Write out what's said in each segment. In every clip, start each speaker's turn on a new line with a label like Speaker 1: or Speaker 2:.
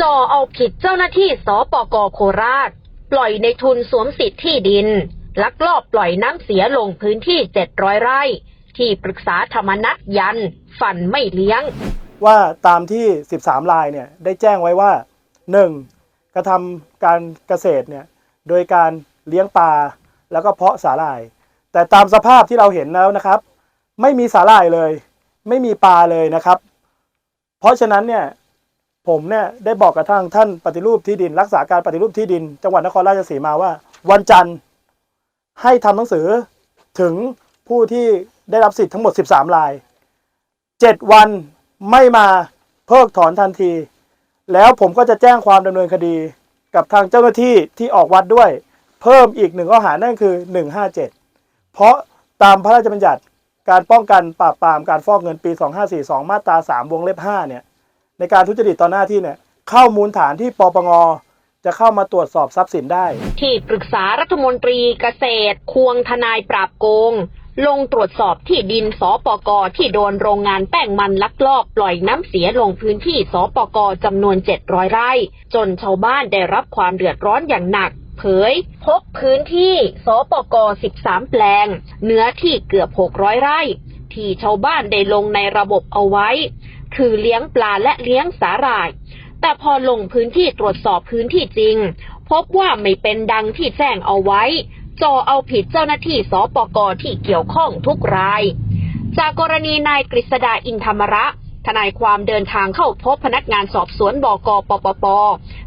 Speaker 1: จอเอาผิดเจ้าหน้าที่สปกโคราช ปล่อยในทุนสวมสิทธิ์ที่ดิน ลักลอบปล่อยน้ำเสียลงพื้นที่ 700 ไร่ ที่ปรึกษาธรรมนัตยันฝันไม่เลี้ยง
Speaker 2: ว่าตามที่ 13 ลายเนี่ยได้แจ้งไว้ว่า 1. กระทำการเกษตรเนี่ยโดยการเลี้ยงปลาแล้วก็เพาะสาหร่าย แต่ตามสภาพที่เราเห็นแล้วนะครับ ไม่มีสาหร่ายเลย ไม่มีปลาเลยนะครับ เพราะฉะนั้นเนี่ย ผมเนี่ยได้บอกกับทางท่านปฏิรูปที่ดิน รักษาการปฏิรูปที่ดิน จังหวัดนครราชสีมาว่า วันจันทร์ให้ทำหนังสือถึงผู้ที่ได้รับสิทธิ์ทั้งหมด 13ราย 7 วันไม่มาเพิกถอนทันที แล้วผมก็จะแจ้งความดำเนินคดีกับทางเจ้าหน้าที่ที่ออกวัดด้วย เพิ่มอีกหนึ่งข้อหานั่นคือ 157 เพราะตามพระราชบัญญัติการป้องกันปราบปรามการฟอกเงินปี 2542 มาตรา 3 วงเล็บ 5 เนี่ย ในการทุจริตต่อหน้าที่เนี่ยเข้ามูลฐานที่ปปงจะเข้ามาตรวจสอบทรัพย์สินได้
Speaker 1: ที่ปรึกษารัฐมนตรีเกษตร ควงทนายปราบโกง ลงตรวจสอบที่ดินสปกที่โดนโรงงานแป้งมันลักลอบปล่อยน้ำเสียลงพื้นที่สปกจำนวน 700 ไร่ จนชาวบ้านได้รับความเดือดร้อนอย่างหนักเผย พบพื้นที่สปก 13 แปลง เนื้อที่เกือบ 600 ไร่ ที่ชาวบ้านได้ลงในระบบเอาไว้ คือเลี้ยงปลาและเลี้ยงสาหร่าย แต่พอลงพื้นที่ตรวจสอบพื้นที่จริง พบว่าไม่เป็นดังที่แจ้งเอาไว้จอเอาผิดเจ้าหน้าที่สปกที่เกี่ยวข้องทุกราย จากกรณีนายกฤษดาอินธรรมระทนายความเดินทางเข้าพบพนักงานสอบสวนบกปปป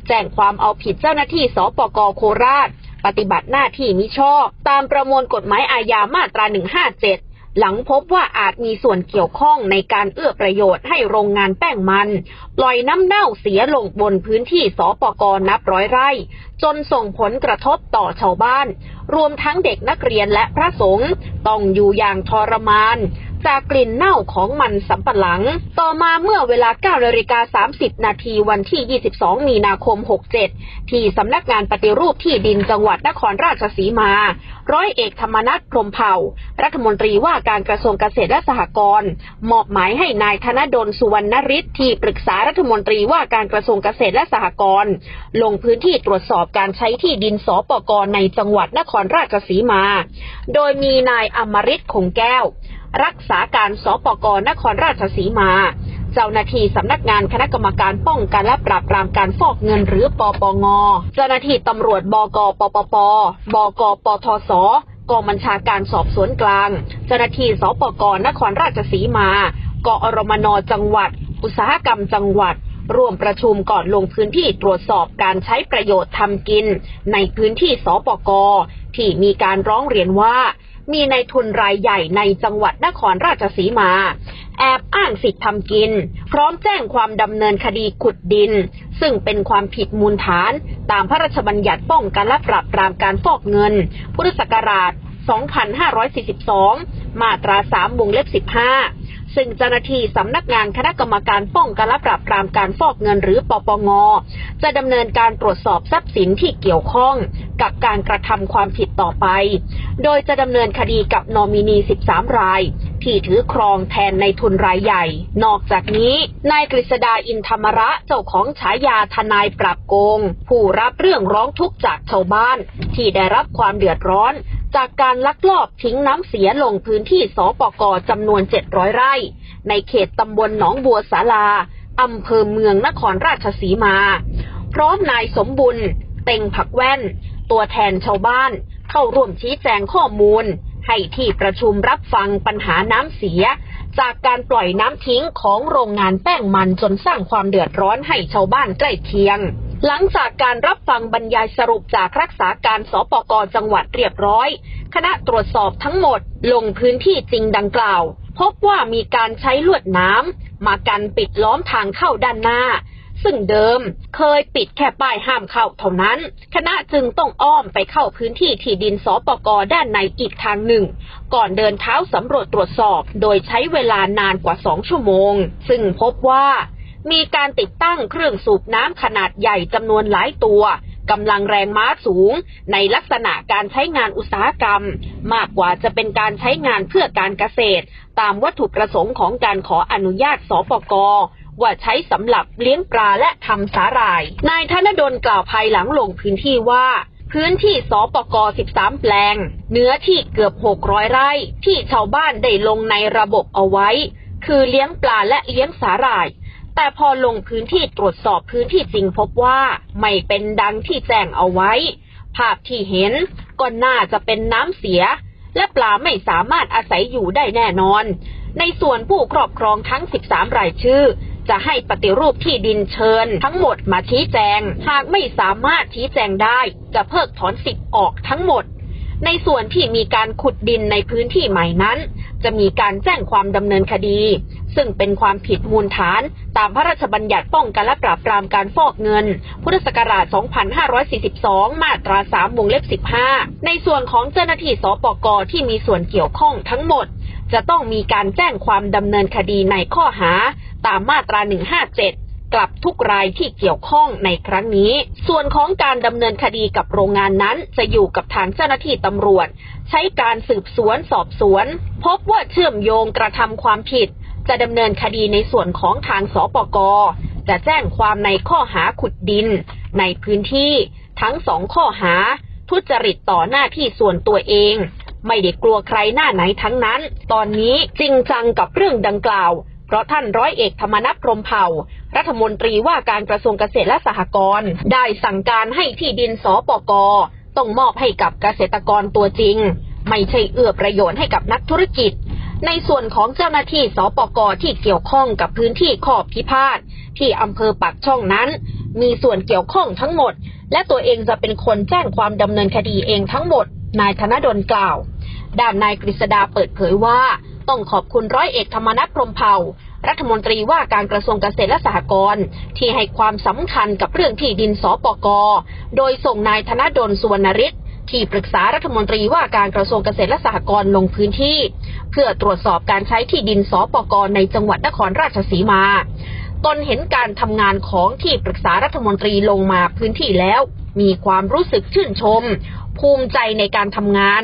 Speaker 1: แจ้งความเอาผิดเจ้าหน้าที่สปกโคราช ปฏิบัติหน้าที่มิชอบ ตามประมวลกฎหมายอาญามาตรา 157 หลังพบว่าอาจมีส่วนเกี่ยวข้องในการเอื้อประโยชน์ให้โรงงานแป้งมัน ปล่อยน้ำเน่าเสียลงบนพื้นที่สปกรนับร้อยไร่ จนส่งผลกระทบต่อชาวบ้าน รวมทั้งเด็กนักเรียนและพระสงฆ์ต้องอยู่อย่างทรมาน จากกลิ่นเน่าของมันสำปะหลัง ต่อมาเมื่อเวลา9นาฬิกา30 นาทีวันที่ 22 มีนาคม 67 ที่สำนักงานปฏิรูปที่ดินจังหวัดนครราชสีมา ร้อยเอกธรรมนัฐพรมเผ่า รัฐมนตรีว่าการกระทรวงเกษตรและสหกรณ์มอบหมายให้นายธนดลสุวรรณฤทธิ์ที่ปรึกษารัฐมนตรีว่าการกระทรวงเกษตรและสหกรณ์ลงพื้นที่ตรวจสอบการใช้ที่ดินสปกในจังหวัดนครราชสีมา โดยมีนายอมริตคงแก้ว รักษาการสปกนครราชสีมา เจ้าหน้าที่สำนักงานคณะกรรมการป้องกันและปราบปรามการฟอกเงินหรือปปง เจ้าหน้าที่ตำรวจบกปปปบกปทศกองบัญชาการสอบสวนกลาง เจ้าหน้าที่สปกนครราชสีมากอรมนจังหวัด อุตสาหกรรมจังหวัดร่วมประชุมก่อนลงพื้นที่ตรวจสอบการใช้ประโยชน์ทำกิน ในพื้นที่สปกที่มีการร้องเรียนว่า มีในทุนรายใหญ่ในจังหวัดนครราชสีมา แอบอ้างสิทธิ์ทำกิน พร้อมแจ้งความดำเนินคดีขุดดิน ซึ่งเป็นความผิดมูลฐาน ตามพระราชบัญญัติป้องกันและปราบปรามการฟอกเงิน พุทธศักราช 2542 มาตรา 3 วงเล็บ 15 ซึ่งเจ้าหน้าที่สำนักงานคณะกรรมการป้องกันและปราบปรามการฟอกเงินหรือปปง จะดำเนินการตรวจสอบทรัพย์สินที่เกี่ยวข้องกับการกระทำความผิดต่อไป โดยจะดำเนินคดีกับนอมินี 13 ราย ที่ถือครองแทนในทุนรายใหญ่ นอกจากนี้ นายกฤษดาอินธรรมระเจ้าของฉายาทนายปราบโกง ผู้รับเรื่องร้องทุกข์จากชาวบ้าน ที่ได้รับความเดือดร้อน จากการลักลอบทิ้งน้ำเสียลงพื้นที่สปกจำนวน 700 ไร่ ในเขตตำบลหนองบัวสาลาอำเภอเมืองนครราชสีมา พร้อมนายสมบุญ เต็งผักแว่น ตัวแทนชาวบ้าน เข้าร่วมชี้แจงข้อมูล ให้ที่ประชุมรับฟังปัญหาน้ำเสีย จากการปล่อยน้ำทิ้งของโรงงานแป้งมันจนสร้างความเดือดร้อนให้ชาวบ้านใกล้เคียง หลังจากการรับฟังบรรยายสรุปจากรักษาการสปกจังหวัดเรียบร้อย คณะตรวจสอบทั้งหมดลงพื้นที่จริงดังกล่าว พบว่ามีการใช้ลวดน้ำมากันปิดล้อมทางเข้าด้านหน้า ซึ่งเดิมเคยปิดแค่ป้ายห้ามเข้าเท่านั้น คณะจึงต้องอ้อมไปเข้าพื้นที่ที่ดินสปกด้านในอีกทางหนึ่ง ก่อนเดินเท้าสำรวจตรวจสอบ โดยใช้เวลานานกว่าสองชั่วโมง ซึ่งพบว่า มีการติดตั้งเครื่องสูบน้ำขนาดใหญ่จำนวนหลายตัวกำลังแรงม้าสูง ในลักษณะการใช้งานอุตสาหกรรม มากกว่าจะเป็นการใช้งานเพื่อการเกษตร ตามวัตถุประสงค์ของการขออนุญาตสปกว่าใช้สำหรับเลี้ยงปลาและทำสาหร่าย นายธนดลกล่าวภายหลังลงพื้นที่ว่าพื้นที่สปก 13 แปลง เนื้อที่เกือบ 600 ไร่ ที่ชาวบ้านได้ลงในระบบเอาไว้ คือเลี้ยงปลาและเลี้ยงสาหร่าย แต่พอลงพื้นที่ตรวจสอบพื้นที่จริงพบว่าไม่เป็นดังที่แจ้งเอาไว้ ภาพที่เห็นก็น่าจะเป็นน้ำเสีย และปลาไม่สามารถอาศัยอยู่ได้แน่นอน ในส่วนผู้ครอบครองทั้ง 13 รายชื่อ จะให้ปฏิรูปที่ดินเชิญ ทั้งหมดมาชี้แจง หากไม่สามารถชี้แจงได้ จะเพิกถอนสิทธิ์ออกทั้งหมด ในส่วนที่มีการขุดดินในพื้นที่ใหม่นั้น จะมีการแจ้งความดำเนินคดี ซึ่งเป็นความผิดมูลฐาน ตามพระราชบัญญัติป้องกันและปราบปรามการฟอกเงิน พุทธศักราช 2542 มาตรา 3 วงเล็บ 15 ในส่วนของเจ้าหน้าที่สปกที่มีส่วนเกี่ยวข้องทั้งหมด จะต้องมีการแจ้งความดำเนินคดีในข้อหา ตามมาตรา 157 กลับทุกรายที่เกี่ยวข้องในครั้งนี้ ส่วนของการดำเนินคดีกับโรงงานนั้น จะอยู่กับทางเจ้าหน้าที่ตำรวจ ใช้การสืบสวนสอบสวน พบว่าเชื่อมโยงกระทำความผิด จะดำเนินคดีในส่วนของทางสปกจะแจ้งความในข้อหาขุดดิน ในพื้นที่ทั้งสองข้อหา ทุจริตต่อหน้าที่ส่วนตัวเอง ไม่ได้กลัวใครหน้าไหนทั้งนั้น ตอนนี้จริงจังกับเรื่องดังกล่าว เพราะท่านร้อยเอกธรรมนัฐพรมเผ่า รัฐมนตรีว่าการกระทรวงเกษตรและสหกรณ์ได้สั่งการให้ที่ดินสปกต้องมอบให้กับเกษตรกรตัวจริง ไม่ใช่เอื้อประโยชน์ให้กับนักธุรกิจ ในส่วนของเจ้าหน้าที่สปกที่เกี่ยวข้องกับพื้นที่ขอบพิพาทที่อำเภอปากช่องนั้น มีส่วนเกี่ยวข้องทั้งหมด และตัวเองจะเป็นคนแจ้งความดำเนินคดีเองทั้งหมด นายธนดลกล่าว ด้านนายกฤษดาเปิดเผยว่า ต้องขอบคุณร้อยเอกธรรมนัฐพรหมเผ่า รัฐมนตรีว่าการกระทรวงเกษตรและสหกรณ์ที่ให้ความสำคัญกับเรื่องที่ดินสปก โดยส่งนายธนดลสุวรรณฤทธิ์ที่ปรึกษารัฐมนตรีว่าการกระทรวงเกษตรและสหกรณ์ลงพื้นที่ เพื่อตรวจสอบการใช้ที่ดินสปกในจังหวัดนครราชสีมา ตนเห็นการทำงานของที่ปรึกษารัฐมนตรีลงมาพื้นที่แล้ว มีความรู้สึกชื่นชม ภูมิใจในการทำงาน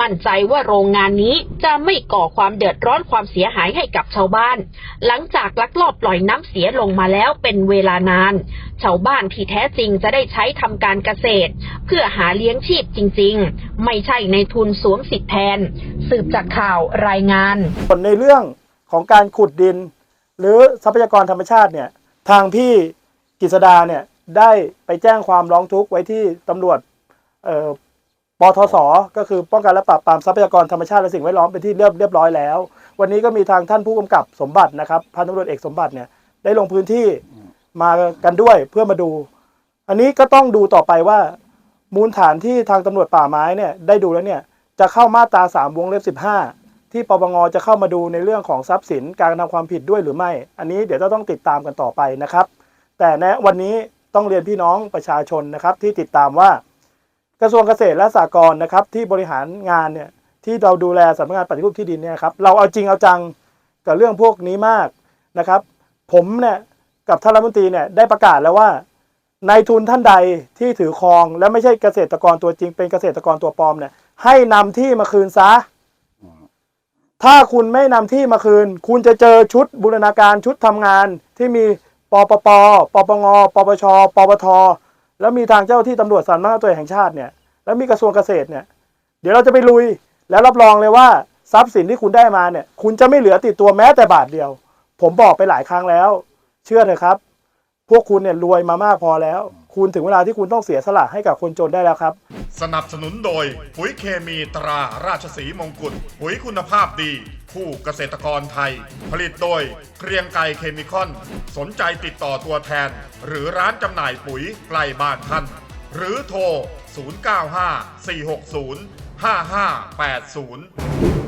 Speaker 1: มั่นใจว่าโรงงานนี้จะไม่ก่อความเดือดร้อนความเสียหายให้กับชาวบ้าน หลังจากลักลอบปล่อยน้ำเสียลงมาแล้วเป็นเวลานาน ชาวบ้านที่แท้จริงจะได้ใช้ทำการเกษตร เพื่อหาเลี้ยงชีพจริง ๆ ไม่ใช่ในทุนสวมสิทธิแทน สืบจากข่าวรายงาน
Speaker 2: ส่วนในเรื่องของการขุดดิน หรือทรัพยากรธรรมชาติเนี่ยทางพี่กฤษดาเนี่ยได้ไปแจ้งความร้องทุกข์ไว้ที่ตำรวจเอ่อ ปทศก็คือป้องกันและปราบปรามทรัพยากรธรรมชาติและสิ่งแวดล้อมเป็นที่เรียบเรียบร้อยแล้ว วันนี้ก็มีทางท่านผู้กำกับสมบัตินะครับพันตำรวจเอกสมบัติเนี่ยได้ลงพื้นที่มากันด้วยเพื่อมาดู อันนี้ก็ต้องดูต่อไปว่า มูลฐานที่ทางตำรวจป่าไม้เนี่ยได้ดูแล้วเนี่ยจะเข้ามาตรา3วงเล็บ15 ที่ปปงจะเข้ามาดูในเรื่องของทรัพย์สินการกระทำความผิดด้วยหรือไม่ อันนี้เดี๋ยวเราต้องติดตามกันต่อไปนะครับ แต่ในวันนี้ต้องเรียนพี่น้องประชาชนนะครับที่ติดตามว่า กระทรวงเกษตรและสหกรณ์นะครับที่บริหารงานเนี่ยที่เราดูแลสำนักงานปฏิรูปที่ดินเนี่ยครับเราเอาจริงเอาจังกับเรื่องพวกนี้มากนะครับ ผมเนี่ยกับท่านรัฐมนตรีเนี่ยได้ประกาศแล้วว่านายทุนท่านใดที่ถือครอง และไม่ใช่เกษตรกรตัวจริง เป็นเกษตรกรตัวปลอมเนี่ยให้นำที่มาคืนซะ ถ้าคุณไม่นำที่มาคืน คุณจะเจอชุดบูรณาการชุดทำงานที่มีปปปปปงปปชปปท แล้วมีทางเจ้าที่ตำรวจสำนักงานตำรวแห่งชาติเนี่ยแล้วมีกระทรวงเกษตรเนี่ย เดี๋ยวเราจะไปลุยแล้วรับรองเลยว่าทรัพย์สินที่คุณได้มาเนี่ย คุณจะไม่เหลือติดตัวแม้แต่บาทเดียว ผมบอกไปหลายครั้งแล้ว เชื่อเถอะครับ พวกคุณเนี่ยรวยมามากพอแล้ว คุณถึงเวลาที่คุณต้องเสียสละให้กับคนจนได้แล้วครับ
Speaker 3: สนับสนุนโดย ปุ๋ยเคมีตราราชสีมงกุฎปุ๋ยคุณภาพดี คู่เกษตรกรไทย ผลิตโดยเกรียงไกรเคมีคอน สนใจติดต่อตัวแทน หรือร้านจำหน่ายปุ๋ยใกล้บ้านท่าน หรือโทร 095 460 5580